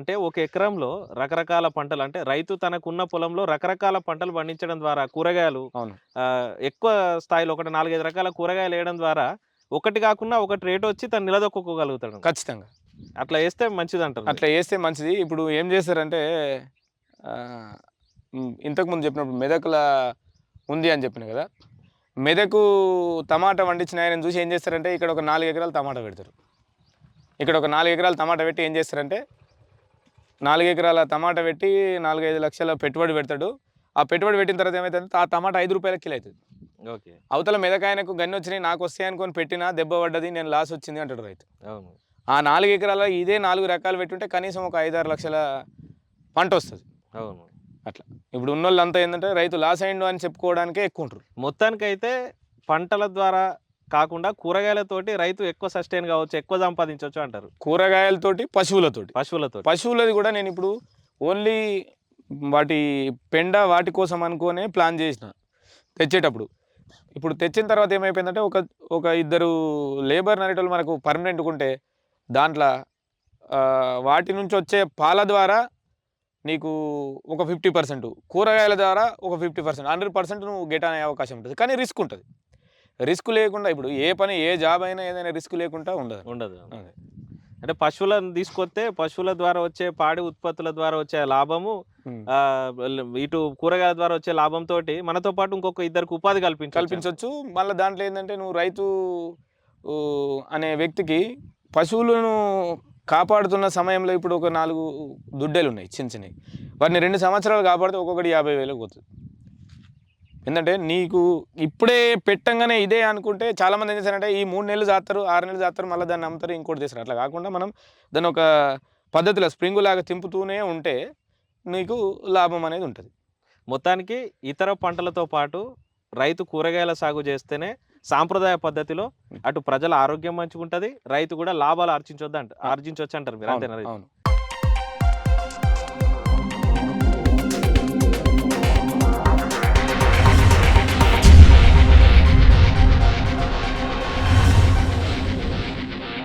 అంటే ఒక ఎకరంలో రకరకాల పంటలు అంటే రైతు తనకున్న పొలంలో రకరకాల పంటలు పండించడం ద్వారా కూరగాయలు అవును. ఎక్కువ స్థాయిలో ఒకటి నాలుగైదు రకాల కూరగాయలు వేయడం ద్వారా ఒకటి కాకుండా ఒకటి రేట్ వచ్చి తను నిలదొక్కుకోగలుగుతాడు. ఖచ్చితంగా. అట్లా వేస్తే మంచిది అంటారు అట్లా వేస్తే మంచిది. ఇప్పుడు ఏం చేస్తారంటే ఇంతకుముందు చెప్పినప్పుడు మెదకుల ఉంది అని చెప్పిన కదా మెదకు టమాటా పండించిన ఆయన చూసి ఏం చేస్తారంటే ఇక్కడ ఒక నాలుగు ఎకరాలు టమాటా పెడతారు. ఇక్కడ ఒక నాలుగు ఎకరాలు టమాటా పెట్టి ఏం చేస్తారంటే నాలుగు ఎకరాల టమాటా పెట్టి నాలుగైదు లక్షల పెట్టుబడి పెడతాడు. ఆ పెట్టుబడి పెట్టిన తర్వాత ఏమవుతుంది ఆ టమాటా ఐదు రూపాయల కిలో అవుతుంది. ఓకే. అవతల మెదకాయనకు గన్ని వచ్చినాయి నాకు వస్తాయి అనుకొని పెట్టినా దెబ్బ పడ్డది నేను లాస్ వచ్చింది అంటాడు రైతు. అవును. ఆ నాలుగు ఎకరాల ఇదే నాలుగు రకాలు పెట్టుంటే కనీసం ఒక ఐదారు లక్షల పంట వస్తుంది. అవును. అట్లా. ఇప్పుడు ఉన్న వాళ్ళంతా ఏంటంటే రైతు లాస్ అయిండు అని చెప్పుకోవడానికే ఎక్కువ ఉంటారు మొత్తానికైతే పంటల ద్వారా కాకుండా కూరగాయలతోటి రైతు ఎక్కువ సస్టైన్ కావచ్చు ఎక్కువ సంపాదించవచ్చు అంటారు. కూరగాయలతోటి పశువులతోటి. పశువులతో పశువులది కూడా నేను ఇప్పుడు ఓన్లీ వాటి పెండ వాటి కోసం అనుకోనే ప్లాన్ చేసిన తెచ్చేటప్పుడు. ఇప్పుడు తెచ్చిన తర్వాత ఏమైపోయిందంటే ఒక ఒక ఇద్దరు లేబర్ అనేటోళ్ళు మనకు పర్మనెంట్ ఉంటే దాంట్లో వాటి నుంచి వచ్చే పాల ద్వారా నీకు ఒక ఫిఫ్టీ పర్సెంట్ కూరగాయల ద్వారా ఒక ఫిఫ్టీ పర్సెంట్ హండ్రెడ్ పర్సెంట్ నువ్వు గెట్ అనే అవకాశం ఉంటుంది. కానీ రిస్క్ ఉంటుంది. రిస్క్ లేకుండా ఇప్పుడు ఏ పని ఏ జాబ్ అయినా ఏదైనా రిస్క్ లేకుండా ఉండదు. ఉండదు. అంటే పశువులను తీసుకొస్తే పశువుల ద్వారా వచ్చే పాడి ఉత్పత్తుల ద్వారా వచ్చే లాభము ఇటు కూరగాయల ద్వారా వచ్చే లాభంతో మనతో పాటు ఇంకొక ఇద్దరికి ఉపాధి కల్పించాలి కల్పించవచ్చు మళ్ళీ దాంట్లో ఏంటంటే నువ్వు రైతు అనే వ్యక్తికి పశువులను కాపాడుతున్న సమయంలో ఇప్పుడు ఒక నాలుగు దుడ్డెలు ఉన్నాయి చిన్న చిన్నవి. వాటిని రెండు సంవత్సరాలు కాపాడితే ఒక్కొక్కటి యాభై వేలకు పోతుంది. ఎందుకంటే నీకు ఇప్పుడే పెట్టంగానే ఇదే అనుకుంటే చాలామంది ఏం చేస్తారంటే ఈ మూడు నెలలు చేస్తారు ఆరు నెలలు చేస్తారు మళ్ళీ దాన్ని అమ్ముతారు ఇంకోటి చేస్తారు. అట్లా కాకుండా మనం దాన్ని ఒక పద్ధతిలో స్ప్రింగ్ లాగా తింపుతూనే ఉంటే నీకు లాభం అనేది ఉంటుంది. మొత్తానికి ఇతర పంటలతో పాటు రైతు కూరగాయల సాగు చేస్తేనే సాంప్రదాయ పద్ధతిలో అటు ప్రజల ఆరోగ్యం మంచిగా ఉంటది రైతు కూడా లాభాలు ఆర్జించొద్దు అంట ఆర్జించవచ్చు అంటారు మీరు అంతేనా? అవును.